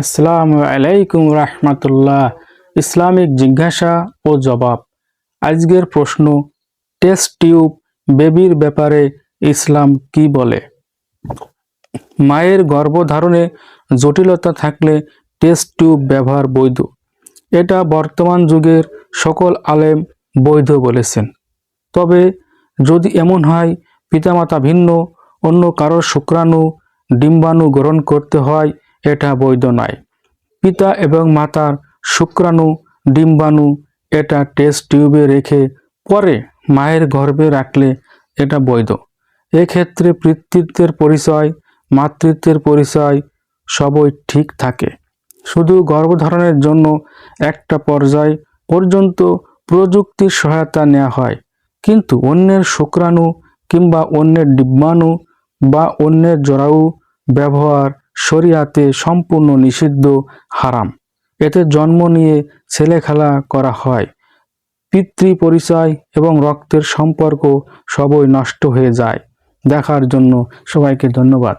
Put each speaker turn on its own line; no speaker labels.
আসসালামু আলাইকুম রহমতুল্লাহ। ইসলামিক জিজ্ঞাসা ও জবাব। আজকের প্রশ্ন, টেস্ট টিউব বেবির ব্যাপারে ইসলাম কি বলে? মায়ের গর্ভধারণে জটিলতা থাকলে টেস্ট টিউব ব্যবহার বৈধ। এটা বর্তমান যুগের সকল আলেম বৈধ বলেছেন। তবে যদি এমন হয়, পিতামাতা ভিন্ন, অন্য কারোর শুক্রাণু, ডিম্বাণু গ্রহণ করতে হয় এটা বৈধ নয়। পিতা এবং মাতার শুক্রাণু, ডিম্বাণু এটা টেস্ট টিউবে রেখে পরে মায়ের গর্ভে রাখলে এটা বৈধ। এক্ষেত্রে পিতৃত্বের পরিচয়, মাতৃত্বের পরিচয় সবই ঠিক থাকে। শুধু গর্ভধারণের জন্য একটা পর্যায় পর্যন্ত প্রযুক্তির সহায়তা নেওয়া হয়। কিন্তু অন্যের শুক্রাণু কিংবা অন্যের ডিম্বাণু বা অন্যের জরায়ু ব্যবহার শরিয়াতে সম্পূর্ণ নিষিদ্ধ হারাম। এতে জন্ম নিয়ে ছেলে খেলা করা হয়। পিতৃ পরিচয় এবং রক্তের সম্পর্ক সবই নষ্ট হয়ে যায়। দেখার জন্য সবাইকে ধন্যবাদ।